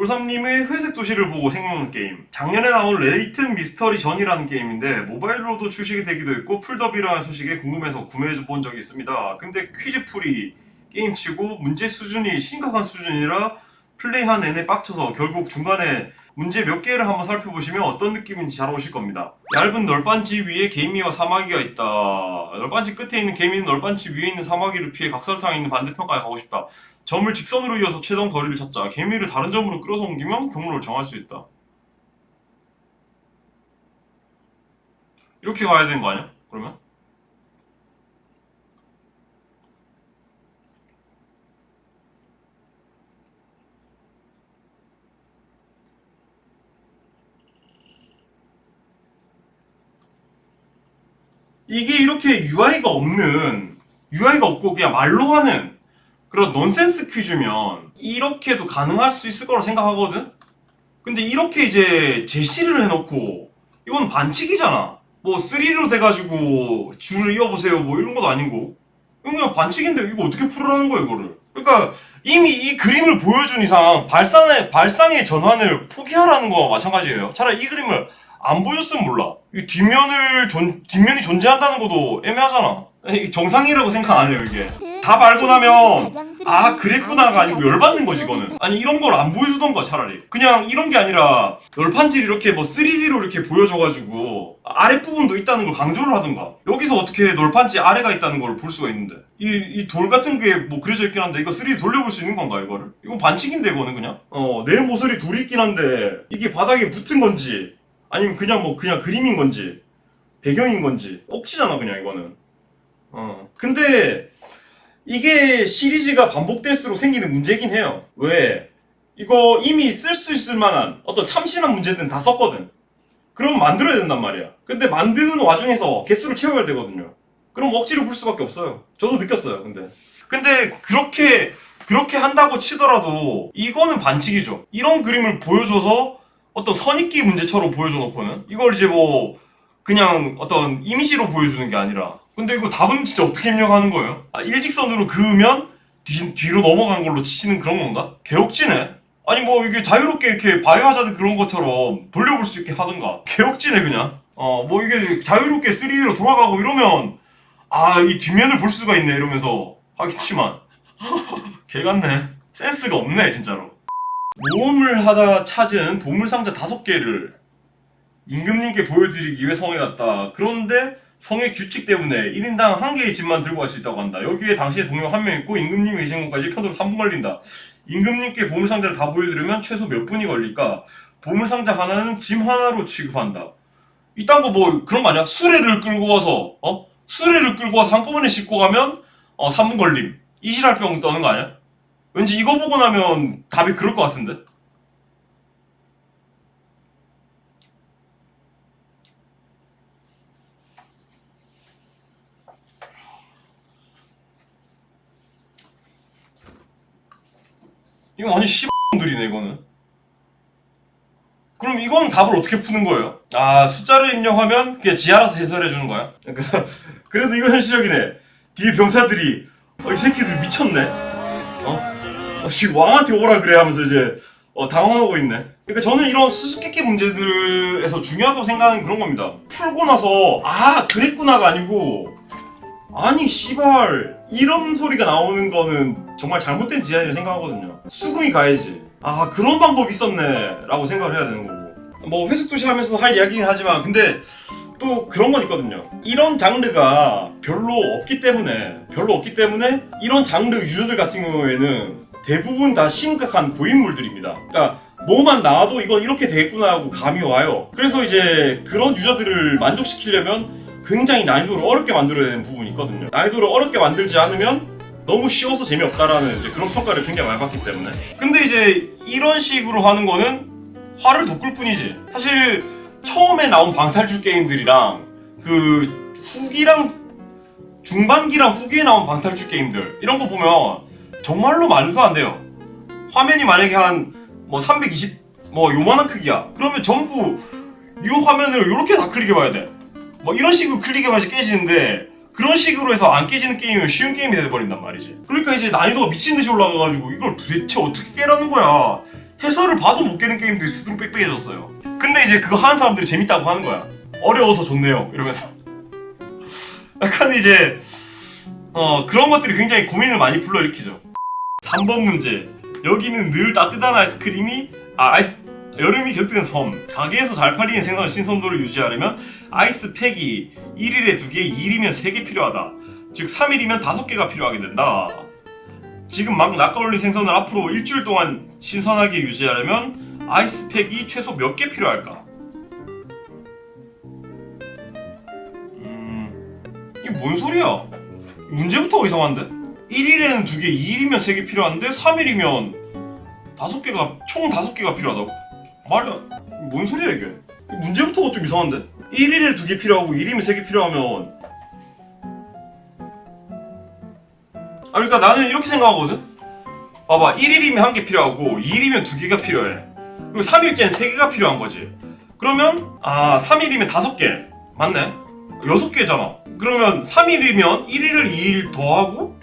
돌삼님의 회색 도시를 보고 생각난 게임. 작년에 나온 레이튼 미스터리 전이라는 게임인데 모바일로도 출시가 되기도 했고 풀더비라는 소식에 궁금해서 구매해 본 적이 있습니다. 근데 퀴즈풀이 게임치고 문제 수준이 심각한 수준이라 플레이한 내내 빡쳐서 결국 중간에 문제 몇 개를 한번 살펴보시면 어떤 느낌인지 잘 오실 겁니다. 얇은 널빤지 위에 개미와 사마귀가 있다. 널빤지 끝에 있는 개미는 널빤지 위에 있는 사마귀를 피해 각설탕에 있는 반대편까지 가고 싶다. 점을 직선으로 이어서 최단 거리를 찾자. 개미를 다른 점으로 끌어서 옮기면 경로를 정할 수 있다. 이렇게 가야 되는 거 아니야? 그러면? 이게 이렇게 UI가 없는 UI가 없고 그냥 말로 하는 그런 넌센스 퀴즈면 이렇게도 가능할 수 있을 거라 생각하거든? 근데 이렇게 이제 제시를 해놓고 이건 반칙이잖아. 뭐 3로 돼가지고 줄을 이어보세요. 뭐 이런 것도 아니고. 이건 그냥 반칙인데 이거 어떻게 풀으라는 거야 이거를? 그러니까 이미 이 그림을 보여준 이상 발상의 발상의 전환을 포기하라는 거와 마찬가지예요. 차라리 이 그림을 안 보여줬으면 몰라. 이 뒷면을 존, 뒷면이 존재한다는 것도 애매하잖아 이게 정상이라고 생각 안 해요 이게. 답 알고 나면 아 그랬구나가 아니고 열받는 거지 이거는. 아니 이런 걸 안 보여주던 가 차라리. 그냥 이런 게 아니라 널판지를 이렇게 뭐 3D로 이렇게 보여줘가지고 아랫부분도 있다는 걸 강조를 하던가. 여기서 어떻게 널판지 아래가 있다는 걸 볼 수가 있는데. 이 이 돌 같은 게 뭐 그려져 있긴 한데 이거 3D 돌려볼 수 있는 건가 이거를? 이건 반칙인데 이거는 그냥? 어 내 모서리 돌이 있긴 한데 이게 바닥에 붙은 건지 아니면 그냥 뭐 그냥 그림인 건지 배경인 건지 억지잖아 그냥 이거는 어 근데 이게 시리즈가 반복될수록 생기는 문제긴 해요. 왜? 이거 이미 쓸 수 있을 만한 어떤 참신한 문제들은 다 썼거든. 그럼 만들어야 된단 말이야. 근데 만드는 와중에서 개수를 채워야 되거든요. 그럼 억지로 풀 수밖에 없어요. 저도 느꼈어요, 근데. 근데 그렇게, 그렇게 한다고 치더라도 이거는 반칙이죠. 이런 그림을 보여줘서 어떤 선입기 문제처럼 보여줘 놓고는 이걸 이제 뭐 그냥 어떤 이미지로 보여주는 게 아니라 근데 이거 답은 진짜 어떻게 입력하는 거예요? 아, 일직선으로 그으면 뒤, 뒤로 넘어간 걸로 치는 그런 건가? 개옥지네? 아니 뭐 이게 자유롭게 이렇게 바이오하자드 그런 것처럼 돌려볼 수 있게 하던가 개옥지네 그냥 어 뭐 이게 자유롭게 3D로 돌아가고 이러면 아 이 뒷면을 볼 수가 있네 이러면서 하겠지만 개 같네 센스가 없네 진짜로 모험을 하다 찾은 보물 상자 다섯 개를 임금님께 보여드리기 위해 성에 갔다. 그런데 성의 규칙 때문에 1인당 한 개의 집만 들고 갈 수 있다고 한다. 여기에 당시에 동료 한 명 있고 임금님이 계신 곳까지 편도로 3분 걸린다. 임금님께 보물상자를 다 보여드리면 최소 몇 분이 걸릴까? 보물상자 하나는 짐 하나로 취급한다. 이딴 거 뭐 그런 거 아니야? 수레를 끌고 와서 어? 수레를 끌고 와서 한꺼번에 싣고 가면 어 3분 걸림. 이실할병 떠는 거 아니야? 왠지 이거 보고 나면 답이 그럴 것 같은데? 이거 완전 씨발들이네 이거는. 그럼 이건 답을 어떻게 푸는 거예요? 아 숫자를 입력하면 그냥 지 알아서 해설해 주는 거야? 그러니까 그래도 이거 현실적이네. 뒤에 병사들이 어, 이 새끼들 미쳤네. 어? 어, 지금 왕한테 오라 그래 하면서 이제 어, 당황하고 있네. 그러니까 저는 이런 수수께끼 문제들에서 중요하다고 생각하는 그런 겁니다. 풀고 나서 아 그랬구나가 아니고 아니 씨발 이런 소리가 나오는 거는 정말 잘못된 디자인을 생각하거든요. 수긍이 가야지. 아 그런 방법이 있었네. 라고 생각을 해야 되는 거고. 뭐 회색도시 하면서 할 이야기긴 하지만 근데 또 그런 건 있거든요. 이런 장르가 별로 없기 때문에 별로 없기 때문에 이런 장르 유저들 같은 경우에는 대부분 다 심각한 고인물들입니다. 그러니까 뭐만 나와도 이건 이렇게 되겠구나 하고 감이 와요. 그래서 이제 그런 유저들을 만족시키려면 굉장히 난이도를 어렵게 만들어야 되는 부분이 있거든요. 난이도를 어렵게 만들지 않으면 너무 쉬워서 재미없다라는 이제 그런 평가를 굉장히 많이 받기 때문에. 근데 이제 이런 식으로 하는 거는 화를 돋굴 뿐이지. 사실 처음에 나온 방탈출 게임들이랑 그 후기랑 중반기랑 후기에 나온 방탈출 게임들 이런 거 보면 정말로 말도 안 돼요. 화면이 만약에 한 뭐 320, 뭐 요만한 크기야. 그러면 전부 이 화면을 이렇게 다 클릭해 봐야 돼. 뭐 이런 식으로 클릭해봐야지 깨지는데 그런 식으로 해서 안 깨지는 게임이면 쉬운 게임이 돼버린단 말이지 그러니까 이제 난이도가 미친 듯이 올라가가지고 이걸 도대체 어떻게 깨라는 거야 해설을 봐도 못 깨는 게임들이 수두룩 빽빽해졌어요. 근데 이제 그거 하는 사람들이 재밌다고 하는 거야. 어려워서 좋네요. 이러면서. 약간 이제 어 그런 것들이 굉장히 고민을 많이 불러일으키죠. 3번 문제. 여기는 늘 따뜻한 아이스크림이 아 아이스 여름이 격뜨는 섬. 가게에서 잘 팔리는 생선 신선도를 유지하려면 아이스팩이 1일에 2개, 2일이면 3개 필요하다. 즉 3일이면 5개가 필요하게 된다. 지금 막 낚아올린 생선을 앞으로 일주일 동안 신선하게 유지하려면 아이스팩이 최소 몇 개 필요할까? 음, 이게 뭔 소리야? 문제부터 이상한데? 1일에는 2개, 2일이면 3개 필요한데 3일이면 5개가 총 5개가 필요하다고? 말이 안- 뭔 소리야 이게? 문제부터가 좀 이상한데? 1일에 2개 필요하고 1일이면 3개 필요하면. 아 그러니까 나는 이렇게 생각하거든? 봐봐 1일이면 1개 필요하고 2일이면 2개가 필요해. 그리고 3일째는 3개가 필요한 거지. 그러면 아 3일이면 5개. 맞네? 6개잖아. 그러면 3일이면 1일을 2일 더하고?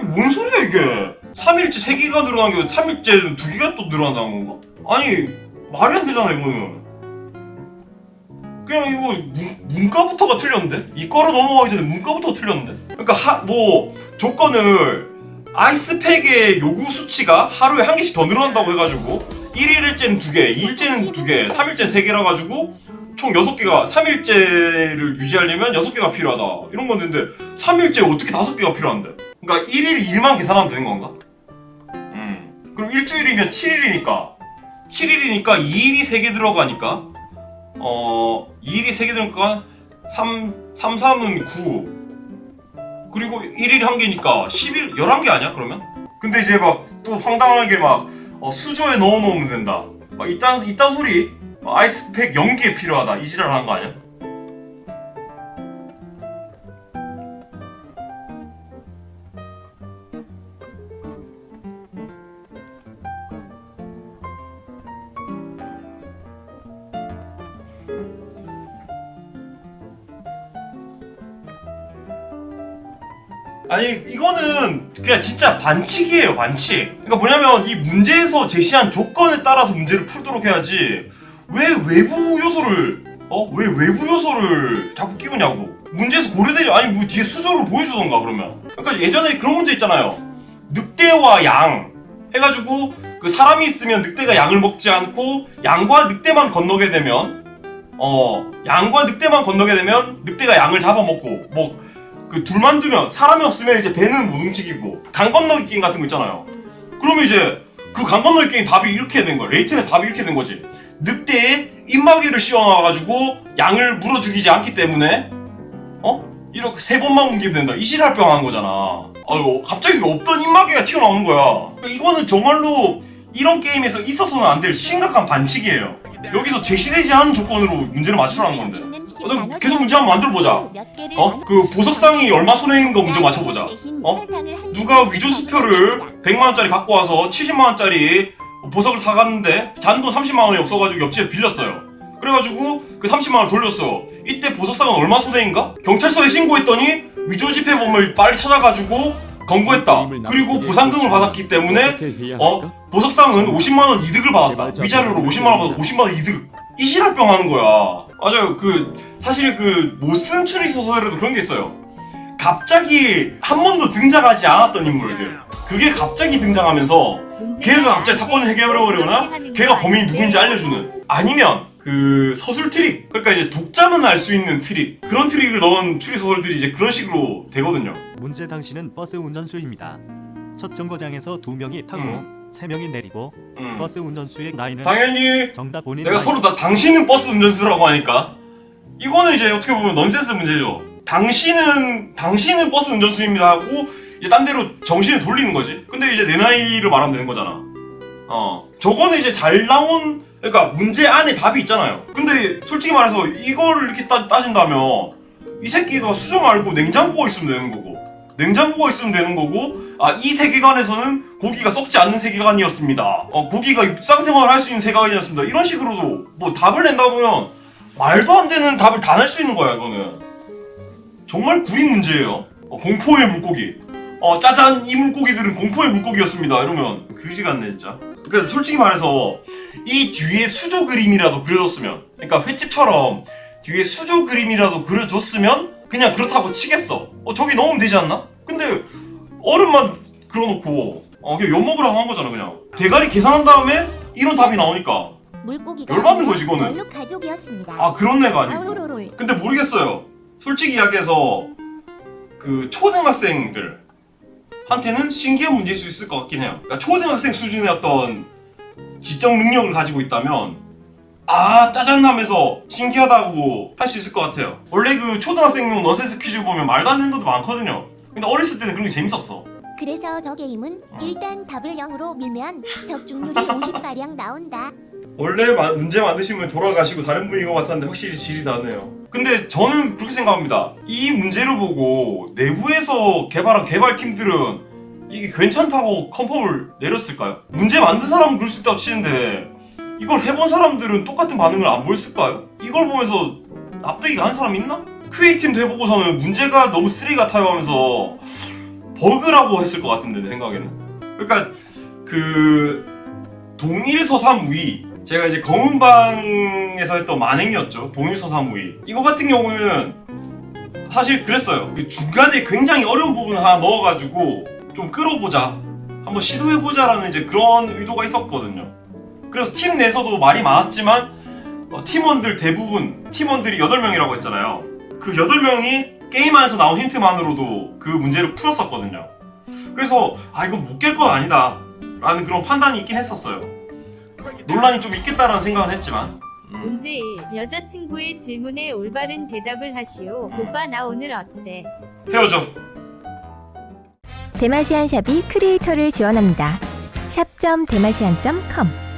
뭔 소리야 이게 3일째 3개가 늘어난 게 3일째 2개가 또 늘어난다는 건가? 아니 말이 안 되잖아 이거는 그냥 이거 문, 문과부터가 틀렸는데? 이과로 넘어가기 전에 문과부터가 틀렸는데? 그러니까 하, 뭐 조건을 아이스팩의 요구 수치가 하루에 한 개씩 더 늘어난다고 해가지고 1일째는 2개, 2일째는 2개, 3일째 3개라 가지고 총 6개가 3일째를 유지하려면 6개가 필요하다 이런 건데 3일째 어떻게 5개가 필요한데? 그러니까 1일 2일만 계산하면 되는 건가? 음 그럼 일주일이면 7일이니까 7일이니까 2일이 3개 들어가니까 어 2일이 3개 들어가니까 3, 3, 3은 9 그리고 1일이 한 개니까 10일 11개 아니야 그러면? 근데 이제 막 또 황당하게 막 어, 수조에 넣어 놓으면 된다. 막 이딴 이딴 소리 어, 아이스팩 연기에 필요하다 이 지랄 하는 거 아니야? 아니 이거는 그냥 진짜 반칙이에요 반칙. 그러니까 뭐냐면 이 문제에서 제시한 조건에 따라서 문제를 풀도록 해야지. 왜 외부 요소를 어? 왜 외부 요소를 자꾸 끼우냐고. 문제에서 고려되지 아니 뭐 뒤에 수저로 보여주던가 그러면. 그러니까 예전에 그런 문제 있잖아요. 늑대와 양. 해가지고 그 사람이 있으면 늑대가 양을 먹지 않고 양과 늑대만 건너게 되면 어 양과 늑대만 건너게 되면 늑대가 양을 잡아먹고 뭐 그 둘만 두면 사람이 없으면 이제 배는 못 움직이고 강 건너기 게임 같은 거 있잖아요. 그러면 이제 그 강 건너기 게임 답이 이렇게 된 거야. 레이튼의 답이 이렇게 된 거지. 늑대에 입마개를 씌워놔가지고 양을 물어 죽이지 않기 때문에 어 이렇게 세 번만 옮기면 된다. 이실할병 하는 거잖아. 아유 갑자기 없던 입마개가 튀어나오는 거야. 이거는 정말로 이런 게임에서 있어서는 안 될 심각한 반칙이에요. 여기서 제시되지 않은 조건으로 문제를 맞추라는 건데. 어, 나 계속 문제 한번 만들어보자. 어? 그 보석상이 얼마 손해인 거 문제 맞춰보자. 어? 누가 위조 수표를 100만원짜리 갖고 와서 70만원짜리 보석을 사갔는데 잔도 30만원이 없어가지고 옆집에 빌렸어요. 그래가지고 그 30만원 돌렸어. 이때 보석상은 얼마 손해인가? 경찰서에 신고했더니 위조 지폐범을 빨리 찾아가지고 검거했다. 그리고 보상금을 받았기 때문에 어? 보석상은 50만원 이득을 받았다. 위자료로 50만원 받아 50만원 이득. 이실할병 하는 거야. 맞아요. 그 사실 그 못쓴 추리 소설에도 그런 게 있어요. 갑자기 한 번도 등장하지 않았던 인물들. 그게 갑자기 등장하면서 걔가 갑자기 사건을 해결해버리거나 걔가 범인이 누군지 알려주는 아니면 그 서술 트릭 그러니까 이제 독자만 알 수 있는 트릭 그런 트릭을 넣은 추리 소설들이 이제 그런 식으로 되거든요. 문제 당신은 버스 운전수입니다. 첫 정거장에서 두 명이 타고 세 명이 내리고 음. 버스 운전수의 나이는 당연히 정답 본인 내가 나이. 서로 다 당신은 버스 운전수라고 하니까 이거는 이제 어떻게 보면 넌센스 문제죠. 당신은 당신은 버스 운전수입니다 하고 이제 딴 데로 정신을 돌리는 거지. 근데 이제 내 나이를 말하면 되는 거잖아. 어 저거는 이제 잘 나온 그러니까 문제 안에 답이 있잖아요. 근데 솔직히 말해서 이거를 이렇게 따, 따진다면 이 새끼가 수저 말고 냉장고가 있으면 되는 거고 냉장고가 있으면 되는 거고 아 이 세계관에서는 고기가 썩지 않는 세계관이었습니다. 어 고기가 일상생활을 할 수 있는 세계관이었습니다. 이런 식으로도 뭐 답을 낸다 보면 말도 안 되는 답을 다 낼 수 있는 거야 이거는 정말 구린 문제예요. 어, 공포의 물고기. 어 짜잔 이 물고기들은 공포의 물고기였습니다. 이러면 그지 같네 진짜. 그러니까 솔직히 말해서 이 뒤에 수조 그림이라도 그려줬으면 그러니까 횟집처럼 뒤에 수조 그림이라도 그려줬으면 그냥 그렇다고 치겠어 어 저기 넣으면 되지 않나? 근데 얼음만 그려놓고 어 그냥 엿먹으라고 한 거잖아 그냥 대가리 계산한 다음에 이런 답이 나오니까 물고기가 열받는 거지, 이거는. 가족이었습니다. 아 그런 애가 아니고 아우로롤 근데 모르겠어요. 솔직히 이야기해서 그 초등학생들 한테는 신기한 문제일 수 있을 것 같긴 해요. 그러니까 초등학생 수준의 어떤 지적 능력을 가지고 있다면 아 짜증나면서 신기하다고 할 수 있을 것 같아요. 원래 그 초등학생용 넌센스 퀴즈 보면 말도 안 되는 것도 많거든요. 근데 어렸을 때는 그런 게 재밌었어. 그래서 저 게임은 일단 답을 0으로 밀면 적중률이 50가량 나온다. 원래 마- 문제 만드신 분 돌아가시고 다른 분인 것 같았는데 확실히 질이 다르네요. 근데 저는 그렇게 생각합니다. 이 문제를 보고 내부에서 개발한 개발팀들은 이게 괜찮다고 컨펌을 내렸을까요? 문제 만든 사람은 그럴 수 있다고 치는데 이걸 해본 사람들은 똑같은 반응을 안 보였을까요? 이걸 보면서 납득이 가는 사람 있나? QA팀도 해보고서는 문제가 너무 쓰레기 같아요 하면서 버그라고 했을 것 같은데 내 생각에는 그러니까 그 동일서사무의 제가 이제 검은 방에서 했던 만행이었죠. 동일서사무의 이거 같은 경우는 사실 그랬어요. 그 중간에 굉장히 어려운 부분을 하나 넣어가지고 좀 끌어보자. 한번 시도해보자라는 이제 그런 의도가 있었거든요. 그래서 팀 내에서도 말이 많았지만 어, 팀원들 대부분 팀원들이 8명이라고 했잖아요. 그 8명이 게임 안에서 나온 힌트만으로도 그 문제를 풀었었거든요. 그래서 아 이건 못 깰 건 아니다. 라는 그런 판단이 있긴 했었어요 논란이 좀 있겠다라는 생각은 했지만 음. 문제 1. 여자친구의 질문에 올바른 대답을 하시오. 오빠 나 오늘 어때? 헤어져 대마시안 샵이 크리에이터를 지원합니다. 샵.대마시안.com